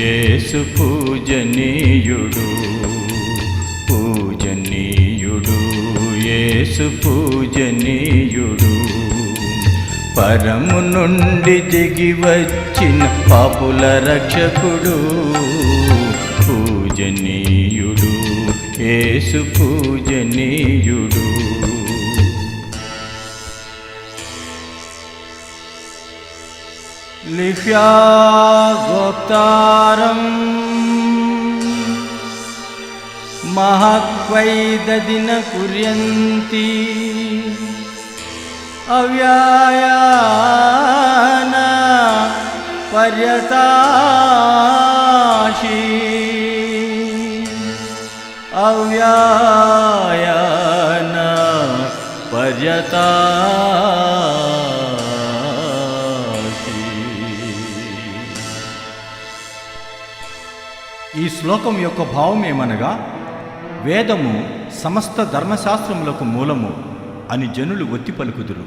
యేసు పూజనీయుడు. పూజనీయుడు యేసు పూజనీయుడు. పరము నుండి దిగి వచ్చిన పాపుల రక్షకుడు. పూజనీయుడు యేసు పూజనీయుడు. लिह्या गोप्तारम् महक्वैददिन कुर्यन्ति अव्यायान पर्यताशी। अव्यायान पर्यताशी ఈ శ్లోకం యొక్క భావం ఏమనగా వేదము సమస్త ధర్మశాస్త్రములకు మూలము అని జనులు ఒత్తి పలుకుదురు.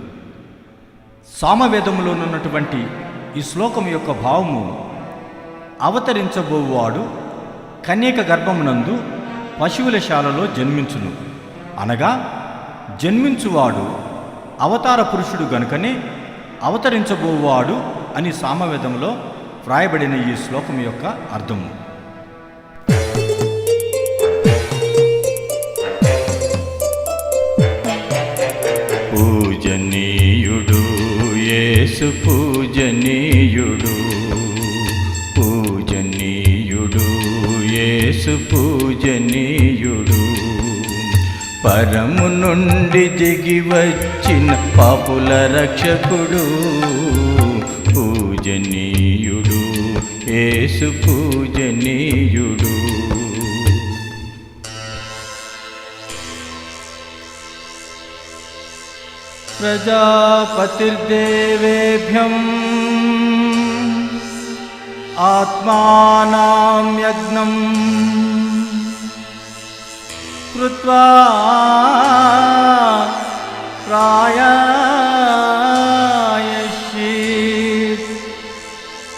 సామవేదములోనున్నటువంటి ఈ శ్లోకం యొక్క భావము అవతరించబోవాడు కన్యక గర్భమునందు పశువుల శాలలో జన్మించును. అనగా జన్మించువాడు అవతార పురుషుడు గనుకనే అవతరించబోవాడు అని సామవేదంలో వ్రాయబడిన ఈ శ్లోకం యొక్క అర్థము. పూజనీయుడు యేసు పూజనీయుడు. పూజనీయుడు యేసు పూజనీయుడు. పరము నుండి దిగి వచ్చిన పాపుల రక్షకుడు. పూజనీయుడు యేసు పూజనీయుడు. प्रजापतिर्देवेभ्यम् आत्मानां यज्ञम् कृत्वा प्रायायशीत्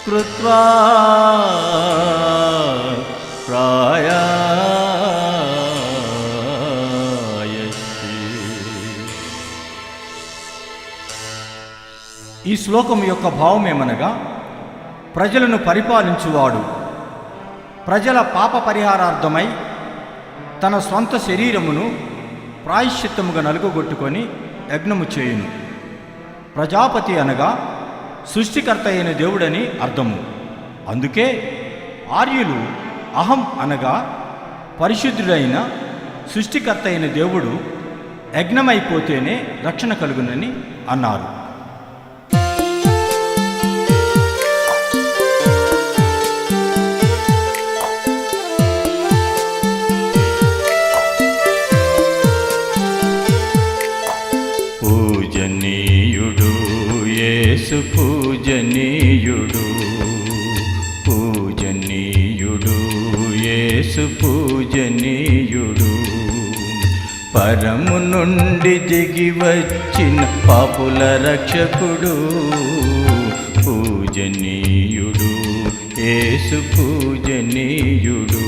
कृत्वा ఈ శ్లోకం యొక్క భావం ఏమనగా ప్రజలను పరిపాలించువాడు. ప్రజల పాప పరిహారార్థమై తన స్వంత శరీరమును ప్రాయశ్చిత్తముగా నలుగుగొట్టుకొని యజ్ఞము చేయును. ప్రజాపతి అనగా సృష్టికర్త అయిన దేవుడని అర్థము. అందుకే ఆర్యులు అహం అనగా పరిశుద్ధుడైన సృష్టికర్త అయిన దేవుడు యజ్ఞమైపోతేనే రక్షణ కలుగునని అన్నారు. యేసు పూజనీయుడు పూజనీయుడు యేసు పూజనీయుడు. పరము నుండి దిగి వచ్చిన పాపుల రక్షకుడు పూజనీయుడు యేసు పూజనీయుడు.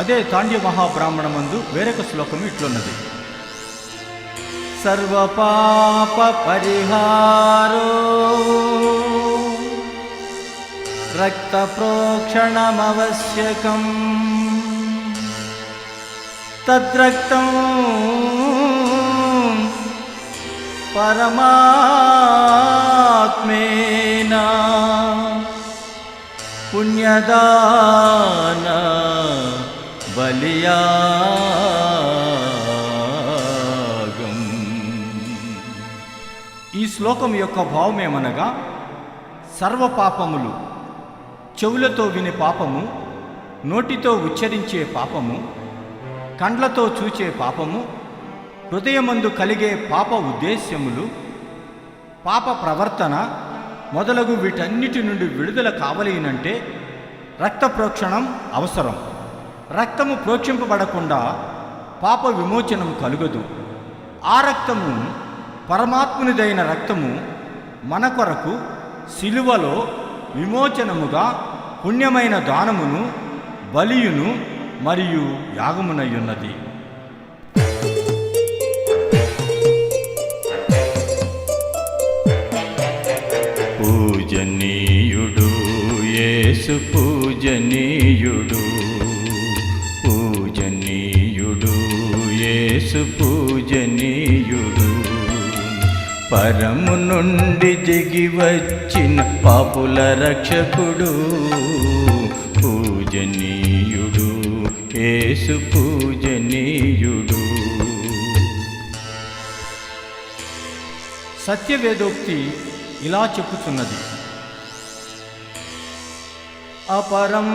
అదే తాండ్య మహాబ్రాహ్మణమందు వేరొక శ్లోకం ఇట్లున్నది. सर्वपापरिहारो रक्तप्रोक्षणमवश्यकम्। तद्रक्तं परमात्मेन। पुण्यदान बलिया శ్లోకం యొక్క భావమేమనగా సర్వ పాపములు చెవులతో వినే పాపము నోటితో ఉచ్చరించే పాపము కండ్లతో చూచే పాపము హృదయమందు కలిగే పాప ఉద్దేశ్యములు పాప ప్రవర్తన మొదలగు వీటన్నిటి నుండి విడుదల కావలేనంటే రక్త ప్రోక్షణం అవసరం. రక్తము ప్రోక్షింపబడకుండా పాప విమోచనం కలుగదు. ఆ రక్తము పరమాత్మునిదైన రక్తము మన కొరకు శిలువలో విమోచనముగా పుణ్యమైన దానమును బలియును మరియు యాగమునయ్యున్నది పూజనీయుడు యేసు పరము నుండి దిగి వచ్చిన పాపుల రక్షకుడు పూజనీయుడు యేసు పూజనీయుడు. సత్యవేదోక్తి ఇలా చెప్పుతున్నది అపరం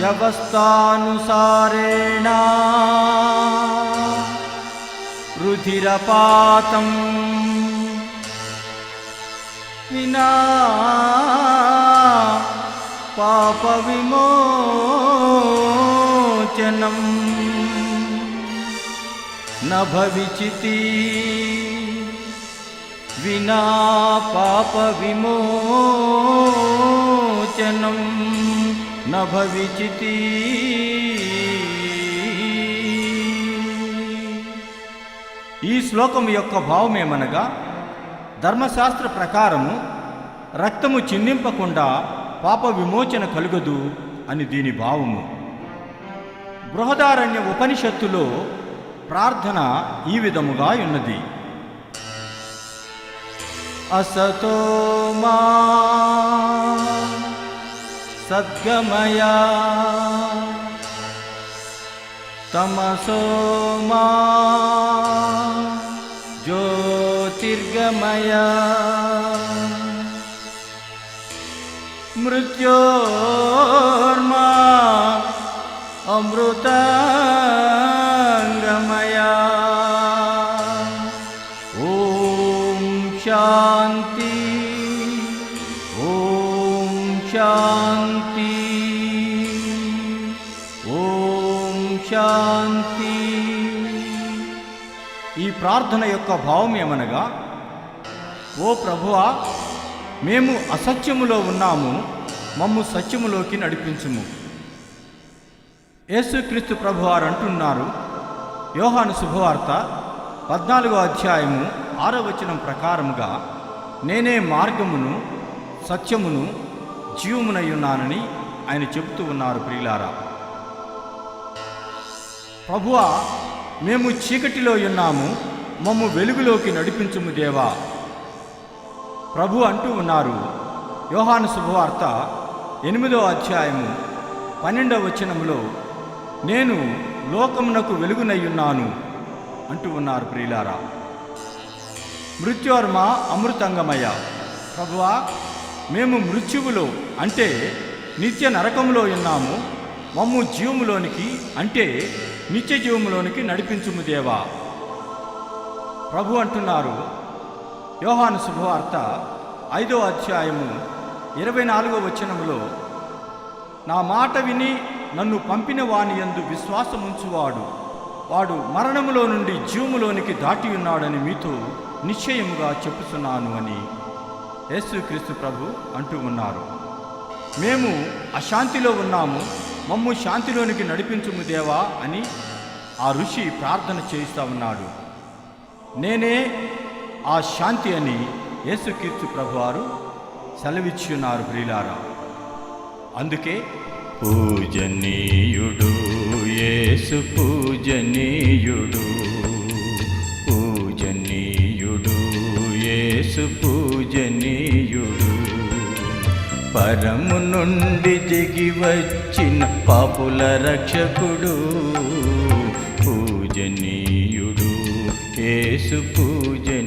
వ్యవస్థానుసారేణ రుధిరపాతం వినా పాప విమోచనం నభవిచితి వినా పాప విమోచనం నభవిచితి. ఈ శ్లోకం యొక్క భావమేమనగా ధర్మశాస్త్ర ప్రకారము రక్తము చిందింపకుండా పాప విమోచన కలుగదు అని దీని భావము. బృహదారణ్య ఉపనిషత్తులో ప్రార్థన ఈ విధముగా ఉన్నది. అసతో మా సద్గమయా తమసో మా ज्योतिर्गमया मृत्योर्मा अमृताङ्गमया ॐ शान्ति ॐ शान्ति ॐ శాంతి ఈ ప్రార్థన యొక్క భావం ఏమనగా ఓ ప్రభువా మేము అసత్యములో ఉన్నాము మమ్ము సత్యములోకి నడిపించుము. యేసుక్రీస్తు ప్రభువారు అంటున్నారు యోహాను శుభవార్త పద్నాలుగో అధ్యాయము ఆరో వచనం ప్రకారముగా నేనే మార్గమును సత్యమును జీవమునయ్యున్నానని ఆయన చెబుతూ ఉన్నారు ప్రియులారా. ప్రభువా మేము చీకటిలో ఉన్నాము మమ్ము వెలుగులోకి నడిపించుము దేవా. ప్రభు అంటూ ఉన్నారు. యోహాను శుభవార్త ఎనిమిదో అధ్యాయము పన్నెండవ వచనంలో నేను లోకమునకు వెలుగునయ్యున్నాను అంటూ ఉన్నారు ప్రియులారా. మృత్యోర్మ అమృతంగమయ్య. ప్రభువా మేము మృత్యువులో అంటే నిత్య నరకములో ఉన్నాము. మమ్ము జీవములోనికి అంటే నిత్య జీవములోనికి నడిపించుము దేవా. ప్రభు అంటున్నారు యోహాను శుభవార్త ఐదో అధ్యాయము ఇరవై నాలుగో వచనములో నా మాట విని నన్ను పంపిన వాని యందు విశ్వాసముంచువాడు. వాడు మరణములో నుండి జీవములోనికి దాటి ఉన్నాడని మీతో నిశ్చయముగా చెప్పుతున్నాను అని యేసుక్రీస్తు ప్రభు అంటూ ఉన్నారు. మేము అశాంతిలో ఉన్నాము మమ్ము శాంతిలోనికి నడిపించుము దేవా అని ఆ ఋషి ప్రార్థన చేయిస్తా ఉన్నాడు. నేనే ఆ శాంతి అని యేసుకీర్తి ప్రభువారు సెలవిచ్చున్నారు ప్రియులారా. అందుకే పూజనీయుడు యేసు పూజనీయుడు. పూజనీయుడు యేసు పూజనీయుడు. పరము నుండి దిగి వచ్చిన పాపుల రక్షకుడు. పూజనీయుడు యేసు పూజ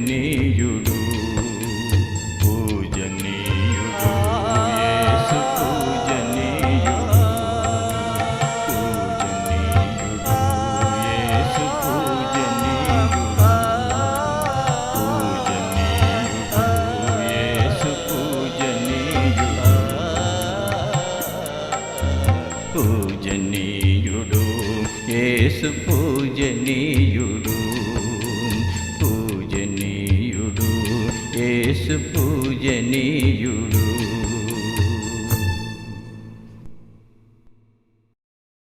పూజనీయుడు యేసు పూజనీయుడు. పూజనీయుడు యేసు పూజనీయుడు.